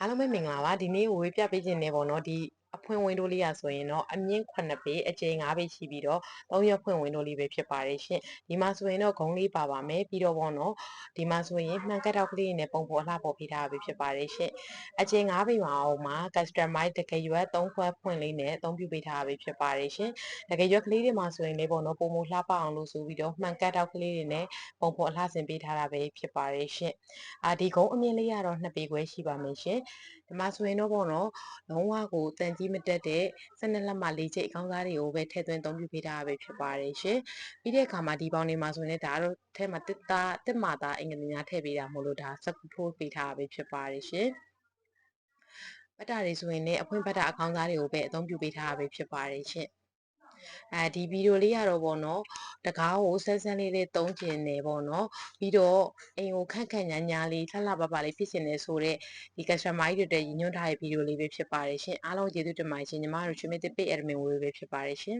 အားလုံးပဲမင်္ဂလာပါဒီနေ့ဝေးပြပေးခြင်းနေပေါ့နော်ဒီအ ဖွင့်ဝင်းတို့လေးရဆိုရင်တော့အမြင့်9ပေအကျယ်9ပေရှိပြီးတော့၃ရက်ဖွင့်ဝင်းတို့လေးပဲဖြစ်ပါတယ်ရှင်ဒီမှာဆိုရင်တော့ဂုံးလေးပါပါမယ်ပြီးတော့ပေါ့နော်ဒီမှာဆိုရင်မှန်ကတ်တောက်ကလေးနဲ့ပုံပေါ်အလှပေါ်ပေးထားပြီဖြစ်ပါတယ်ရှင်အကျယ်9ပေမှာအောင်မှာ customize တကယ်ရွက်3ခွက်ဖွင့်လေးနဲ့အသုံးပြုပေးထားပြီဖြစ်ပါတယ်ရှင်တကယ်ရွက်ကလေးတွေမှာဆိုရင်လေပေါ့နော်ပုံမလှပအောင်လို့ဆိုပြီးတော့မှန်ကတ်တောက်ကလေးတွေနဲ့ပုံပေါ်အလှဆင်ပေးထားတာပဲဖြစ်ပါတယ်ရှင်အာဒီဂုံးအမြင့်လေးကတော့2ပေခွဲရှိပါမယ်ရှင်ဒီမှာဆိုရင်တော့ပေါ့နော်လုံးဝကိုတန်ကြီးမတက်တဲ့12လက်မှ၄ချိတ်အကောင်းစားတွေကိုပဲထည့်သွင်းသုံးပြုပေးထားတာပဲဖြစ်ပါတယ်ရှင်ပြီးတဲ့အခါမှာဒီပေါင်းတွေမှာဆိုရင်လည်းဒါတော့ထဲမှာတစ်သားတစ်မာသားအင်္ဂလိပ်များထည့်ပေးတာမို့လို့ဒါစကူထိုးပေးထားတာပဲဖြစ်ပါတယ်ရှင်ပတ်တာတွေဆိုရင်လည်းအဖွင့်ပတ်တာအကောင်းစားတွေကိုပဲအသုံးပြုပေးထားတာပဲဖြစ်ပါတယ်ရှင်အဲဒီဗီဒီယိုလေးကတော့ပေါ့နော် တကားကိုဆန်းဆန်းလေးလေးတုံးကျင်နေပေါ့နော်ပြီးတော့အိမ်ကိုခန့်ခန့်ညာညာလေးလှလှပပလေးဖြစ်ရှင်နေဆိုတော့ဒီ customer ကြီးတွေတက်ညွှန်းထားတဲ့ဗီဒီယိုလေးပဲဖြစ်ပါတယ်ရှင်အားလုံးကျေးဇူးတင်ပါတယ်ရှင်ညီမတို့ချွေးမေးတစ်ပိတ် admin ဝေပဲဖြစ်ပါတယ်ရှင်